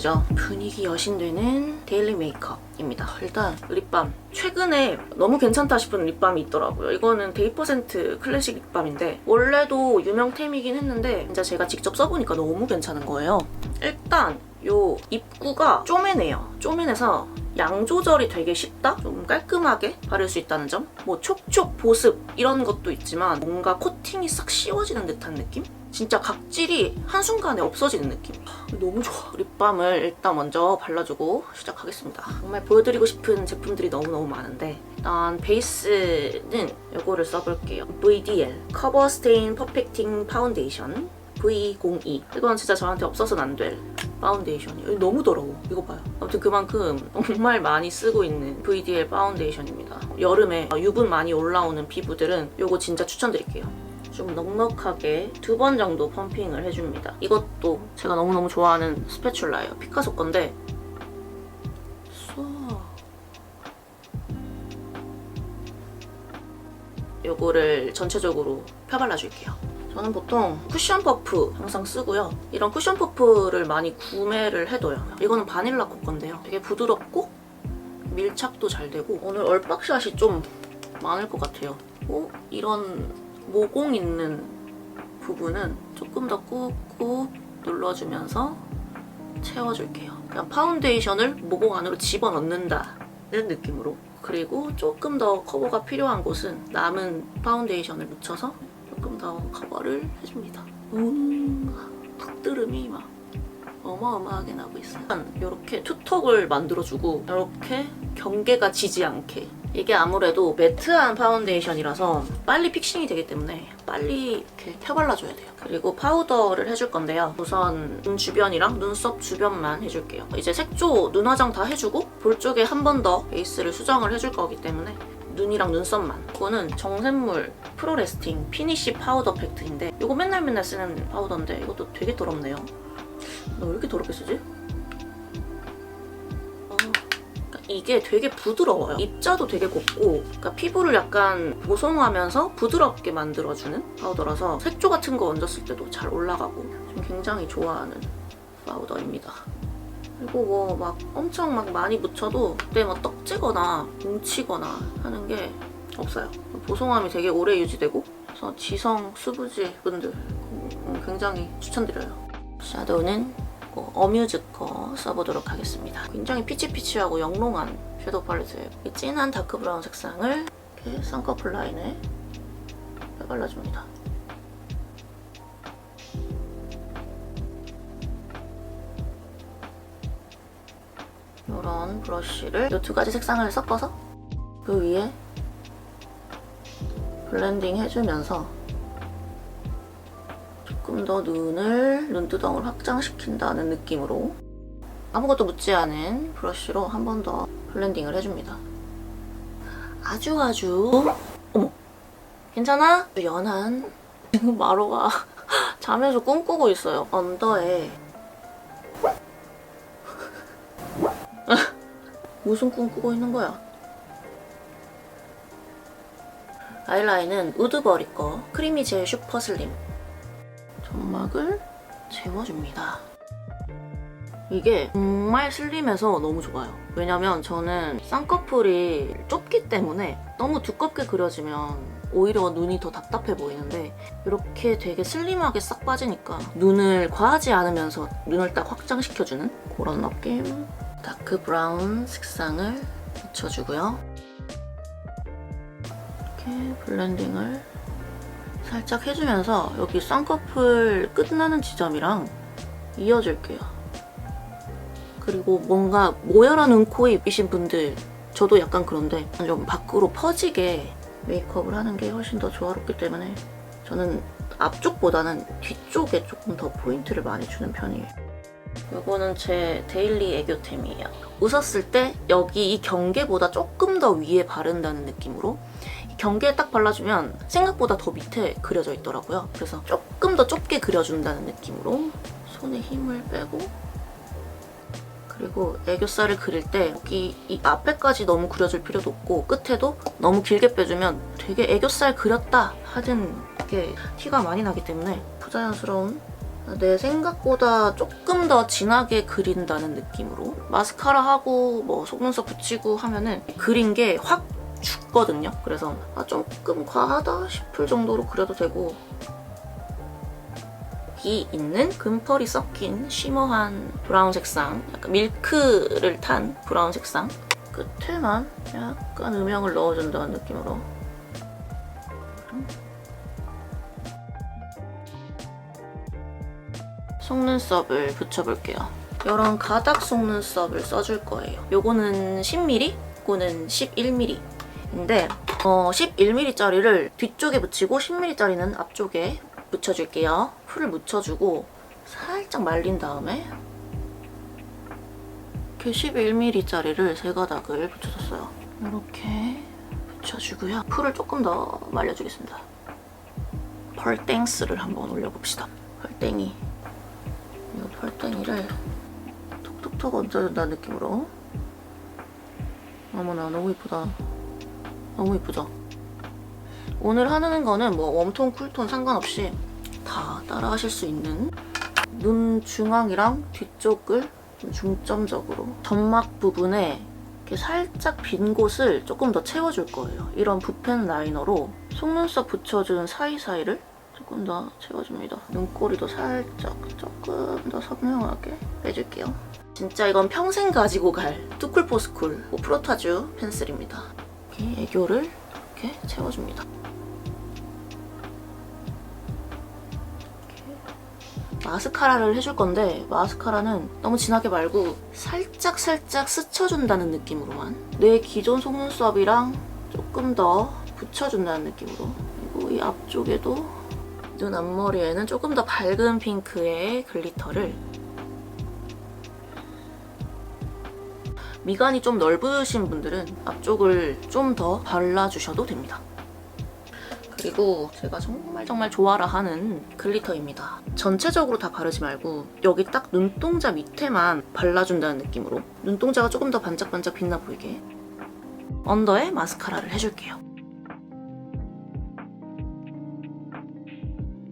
알죠? 분위기 여신되는 데일리 메이크업입니다. 일단 립밤. 최근에 너무 괜찮다 싶은 립밤이 있더라고요. 이거는 데이퍼센트 클래식 립밤인데 원래도 유명템이긴 했는데 진짜 제가 직접 써보니까 너무 괜찮은 거예요. 일단 요 입구가 쪼매네요. 쪼매내서 양 조절이 되게 쉽다? 좀 깔끔하게 바를 수 있다는 점? 뭐 촉촉 보습 이런 것도 있지만 뭔가 코팅이 싹 씌워지는 듯한 느낌? 진짜 각질이 한순간에 없어지는 느낌. 하, 너무 좋아. 립밤을 일단 먼저 발라주고 시작하겠습니다. 정말 보여드리고 싶은 제품들이 너무너무 많은데 일단 베이스는 이거를 써볼게요. VDL 커버 스테인 퍼펙팅 파운데이션 V02 이건 진짜 저한테 없어서는 안 될 파운데이션이에요. 너무 더러워. 이거 봐요. 아무튼 그만큼 정말 많이 쓰고 있는 VDL 파운데이션입니다. 여름에 유분 많이 올라오는 피부들은 이거 진짜 추천드릴게요. 좀 넉넉하게 두 번 정도 펌핑을 해줍니다. 이것도 제가 너무너무 좋아하는 스패츌라예요. 피카소 건데 쏘. 요거를 전체적으로 펴발라줄게요. 저는 보통 쿠션 퍼프 항상 쓰고요. 이런 쿠션 퍼프를 많이 구매를 해둬요. 이거는 바닐라 코 건데요. 되게 부드럽고 밀착도 잘 되고 오늘 얼박샷이 좀 많을 것 같아요. 오, 이런 모공 있는 부분은 조금 더 꾹꾹 눌러주면서 채워줄게요. 그냥 파운데이션을 모공 안으로 집어넣는다는 느낌으로. 그리고 조금 더 커버가 필요한 곳은 남은 파운데이션을 묻혀서 조금 더 커버를 해줍니다. 음, 턱드름이 막 어마어마하게 나고 있어요. 이렇게 투턱을 만들어주고 이렇게 경계가 지지 않게 이게 아무래도 매트한 파운데이션이라서 빨리 픽싱이 되기 때문에 빨리 이렇게 펴발라줘야 돼요. 그리고 파우더를 해줄 건데요. 우선 눈 주변이랑 눈썹 주변만 해줄게요. 이제 색조 눈 화장 다 해주고 볼 쪽에 한 번 더 베이스를 수정을 해줄 거기 때문에 눈이랑 눈썹만. 이거는 정샘물 프로레스팅 피니쉬 파우더 팩트인데 이거 맨날 맨날 쓰는 파우더인데 이것도 되게 더럽네요. 나 왜 이렇게 더럽게 쓰지? 이게 되게 부드러워요. 입자도 되게 곱고 그러니까 피부를 약간 보송하면서 부드럽게 만들어주는 파우더라서 색조 같은 거 얹었을 때도 잘 올라가고 좀 굉장히 좋아하는 파우더입니다. 그리고 뭐 막 엄청 막 많이 묻혀도 그때 뭐 떡지거나 뭉치거나 하는 게 없어요. 보송함이 되게 오래 유지되고 그래서 지성 수부지 분들 음, 굉장히 추천드려요. 샤도우는 뭐 어뮤즈 거 써보도록 하겠습니다. 굉장히 피치피치하고 영롱한 섀도우 팔레트예요. 이 진한 다크 브라운 색상을 이렇게 쌍꺼풀 라인에 발라줍니다. 이런 브러쉬를 이 두 가지 색상을 섞어서 그 위에 블렌딩 해주면서 조금 더 눈을 눈두덩을 확장시킨다는 느낌으로 아무것도 묻지 않은 브러쉬로 한 번 더 블렌딩을 해줍니다. 아주 아주 어머 괜찮아? 연한 지금 마로가 잠에서 꿈꾸고 있어요. 언더에 무슨 꿈 꾸고 있는 거야? 아이라인은 우드버리 거 크리미 젤 슈퍼 슬림 점막을 채워줍니다. 이게 정말 슬림해서 너무 좋아요. 왜냐면 저는 쌍꺼풀이 좁기 때문에 너무 두껍게 그려지면 오히려 눈이 더 답답해 보이는데 이렇게 되게 슬림하게 싹 빠지니까 눈을 과하지 않으면서 눈을 딱 확장시켜주는 그런 느낌. 다크 브라운 색상을 묻혀주고요. 이렇게 블렌딩을 살짝 해주면서 여기 쌍꺼풀 끝나는 지점이랑 이어줄게요. 그리고 뭔가 모여라 눈코입이신 분들 저도 약간 그런데 좀 밖으로 퍼지게 메이크업을 하는 게 훨씬 더 조화롭기 때문에 저는 앞쪽보다는 뒤쪽에 조금 더 포인트를 많이 주는 편이에요. 이거는 제 데일리 애교템이에요. 웃었을 때 여기 이 경계보다 조금 더 위에 바른다는 느낌으로 이 경계에 딱 발라주면 생각보다 더 밑에 그려져 있더라고요. 그래서 조금 더 좁게 그려준다는 느낌으로 손에 힘을 빼고 그리고 애교살을 그릴 때 여기 이 앞에까지 너무 그려줄 필요도 없고 끝에도 너무 길게 빼주면 되게 애교살 그렸다 하는 게 티가 많이 나기 때문에 부자연스러운 내 생각보다 조금 더 진하게 그린다는 느낌으로 마스카라 하고 뭐 속눈썹 붙이고 하면은 그린 게 확 죽거든요. 그래서 아, 조금 과하다 싶을 정도로 그려도 되고 여기 있는 금펄이 섞인 쉬머한 브라운 색상, 약간 밀크를 탄 브라운 색상 끝에만 약간 음영을 넣어준다는 느낌으로 속눈썹을 붙여볼게요. 이런 가닥 속눈썹을 써줄 거예요. 요거는 10mm, 요거는 11mm 인데 어, 11mm짜리를 뒤쪽에 붙이고 10mm짜리는 앞쪽에 붙여줄게요. 풀을 묻혀주고 살짝 말린 다음에 이렇게 11mm짜리를 세 가닥을 붙여줬어요. 이렇게 붙여주고요. 풀을 조금 더 말려주겠습니다. 펄땡스를 한번 올려봅시다. 펄땡이. 이 펄땡이를 톡톡톡 얹어준다는 느낌으로. 어머나 너무 이쁘다. 너무 이쁘죠? 오늘 하는 거는 뭐 웜톤, 쿨톤 상관없이 다 따라 하실 수 있는 눈 중앙이랑 뒤쪽을 좀 중점적으로 점막 부분에 이렇게 살짝 빈 곳을 조금 더 채워줄 거예요. 이런 붓펜 라이너로 속눈썹 붙여준 사이사이를 조금 더 채워줍니다. 눈꼬리도 살짝 조금 더 선명하게 빼줄게요. 진짜 이건 평생 가지고 갈 투쿨포스쿨 프로타주 펜슬입니다. 이렇게 애교를 이렇게 채워줍니다. 마스카라를 해줄 건데 마스카라는 너무 진하게 말고 살짝 살짝 스쳐준다는 느낌으로만 내 기존 속눈썹이랑 조금 더 붙여준다는 느낌으로 그리고 이 앞쪽에도 눈 앞머리에는 조금 더 밝은 핑크의 글리터를 미간이 좀 넓으신 분들은 앞쪽을 좀 더 발라주셔도 됩니다. 그리고 제가 정말 정말 좋아라 하는 글리터입니다. 전체적으로 다 바르지 말고 여기 딱 눈동자 밑에만 발라준다는 느낌으로 눈동자가 조금 더 반짝반짝 빛나 보이게 언더에 마스카라를 해줄게요.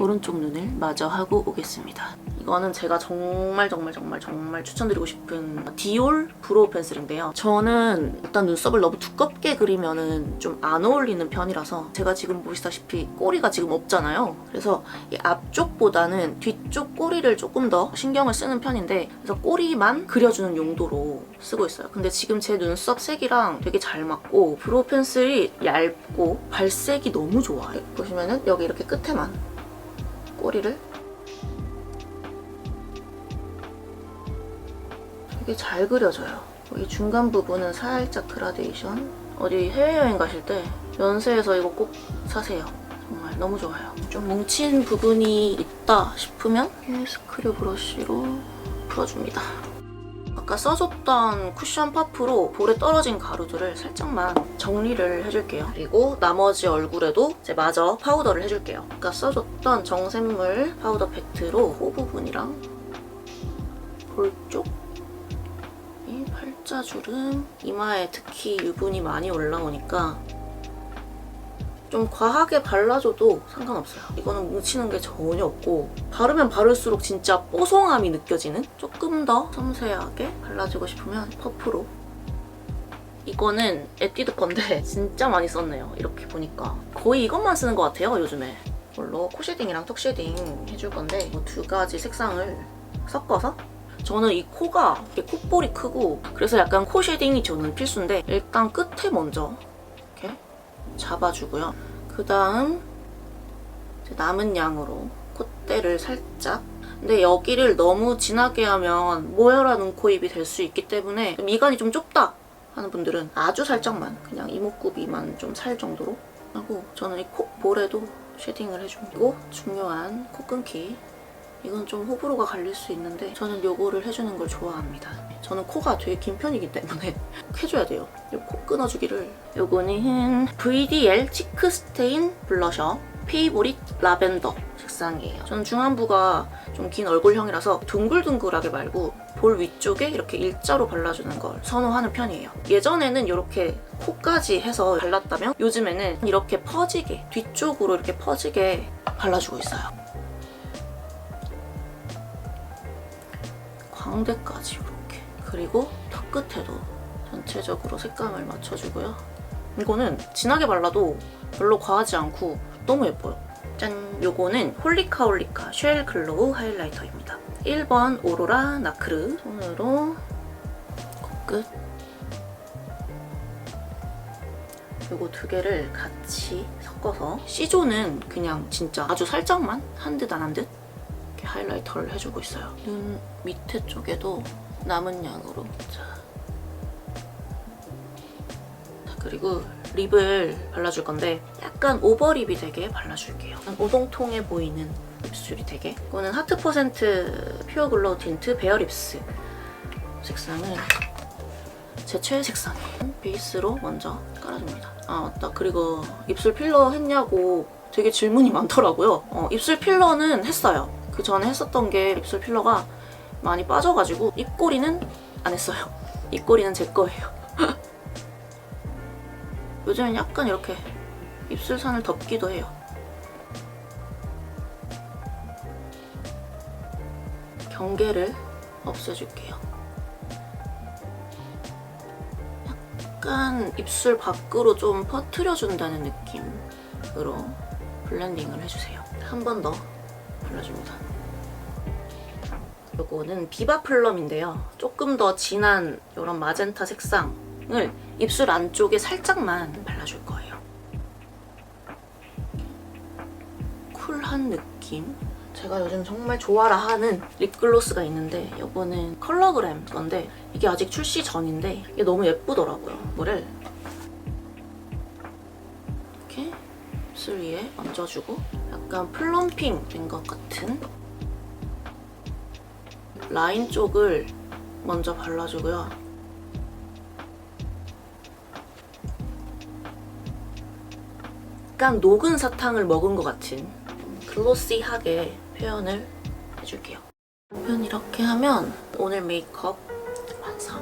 오른쪽 눈을 마저 하고 오겠습니다. 이거는 제가 정말 정말 정말 정말 추천드리고 싶은 디올 브로우 펜슬인데요. 저는 일단 눈썹을 너무 두껍게 그리면은 좀 안 어울리는 편이라서 제가 지금 보시다시피 꼬리가 지금 없잖아요. 그래서 이 앞쪽보다는 뒤쪽 꼬리를 조금 더 신경을 쓰는 편인데 그래서 꼬리만 그려주는 용도로 쓰고 있어요. 근데 지금 제 눈썹 색이랑 되게 잘 맞고 브로우 펜슬이 얇고 발색이 너무 좋아요. 보시면은 여기 이렇게 끝에만 꼬리를 되게 잘 그려져요. 이 중간 부분은 살짝 그라데이션. 어디 해외여행 가실 때 연세에서 이거 꼭 사세요. 정말 너무 좋아요. 좀 뭉친 부분이 있다 싶으면 이 스크류 브러쉬로 풀어줍니다. 아까 써줬던 쿠션 퍼프로 볼에 떨어진 가루들을 살짝만 정리를 해줄게요. 그리고 나머지 얼굴에도 이제 마저 파우더를 해줄게요. 아까 써줬던 정샘물 파우더 팩트로 코 부분이랑 볼 쪽, 이 팔자주름, 이마에 특히 유분이 많이 올라오니까 좀 과하게 발라줘도 상관없어요. 이거는 뭉치는 게 전혀 없고 바르면 바를수록 진짜 뽀송함이 느껴지는 조금 더 섬세하게 발라주고 싶으면 퍼프로 이거는 에뛰드 건데 진짜 많이 썼네요. 이렇게 보니까 거의 이것만 쓰는 것 같아요, 요즘에. 이걸로 코 쉐딩이랑 턱 쉐딩 해줄 건데 이두 가지 색상을 섞어서 저는 이 코가 콧볼이 크고 그래서 약간 코 쉐딩이 저는 필수인데 일단 끝에 먼저 잡아주고요. 그 다음 남은 양으로 콧대를 살짝 근데 여기를 너무 진하게 하면 모여라 눈코입이 될 수 있기 때문에 미간이 좀 좁다 하는 분들은 아주 살짝만 그냥 이목구비만 좀 살 정도로 하고 저는 이 콧볼에도 쉐딩을 해주고 중요한 코끈기 이건 좀 호불호가 갈릴 수 있는데 저는 요거를 해주는 걸 좋아합니다. 저는 코가 되게 긴 편이기 때문에 꼭 해줘야 돼요. 이코 끊어주기를. 요거는 VDL 치크 스테인 블러셔 페이보릿 라벤더 색상이에요. 저는 중안부가 좀 긴 얼굴형이라서 둥글둥글하게 말고 볼 위쪽에 이렇게 일자로 발라주는 걸 선호하는 편이에요. 예전에는 이렇게 코까지 해서 발랐다면 요즘에는 이렇게 퍼지게 뒤쪽으로 이렇게 퍼지게 발라주고 있어요. 광대까지 그리고 턱 끝에도 전체적으로 색감을 맞춰주고요. 이거는 진하게 발라도 별로 과하지 않고 너무 예뻐요. 짠! 요거는 홀리카 홀리카 쉘 글로우 하이라이터입니다. 1번 오로라 나크르 손으로 코끝 요거 두 개를 같이 섞어서 C존은 그냥 진짜 아주 살짝만 한 듯 안 한 듯 이렇게 하이라이터를 해주고 있어요. 눈 밑에 쪽에도 남은 양으로 자. 자, 그리고 립을 발라줄 건데 약간 오버립이 되게 발라줄게요. 오동통해 보이는 입술이 되게 이거는 하트 퍼센트 퓨어 글로우 틴트 베어 립스 색상을 제 최애 색상이에요. 베이스로 먼저 깔아줍니다. 아 맞다. 그리고 입술 필러 했냐고 되게 질문이 많더라고요. 어, 입술 필러는 했어요. 그 전에 했었던 게 입술 필러가 많이 빠져가지고 입꼬리는 안 했어요. 입꼬리는 제 거예요. 요즘엔 약간 이렇게 입술산을 덮기도 해요. 경계를 없애줄게요. 약간 입술 밖으로 좀 퍼트려준다는 느낌으로 블렌딩을 해주세요. 한 번 더 발라줍니다. 요거는 비바 플럼인데요. 조금 더 진한 이런 마젠타 색상을 입술 안쪽에 살짝만 발라줄 거예요. 쿨한 느낌. 제가 요즘 정말 좋아라 하는 립글로스가 있는데 이거는 컬러그램 건데 이게 아직 출시 전인데 이게 너무 예쁘더라고요. 이거를 이렇게 입술 위에 얹어주고 약간 플럼핑 된 것 같은 라인 쪽을 먼저 발라주고요. 약간 녹은 사탕을 먹은 것 같은 글로시하게 표현을 해줄게요. 표현 이렇게 하면 오늘 메이크업 완성.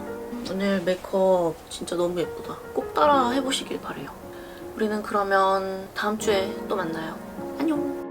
오늘 메이크업 진짜 너무 예쁘다. 꼭 따라 해보시길 바래요. 우리는 그러면 다음 주에 또 만나요. 안녕.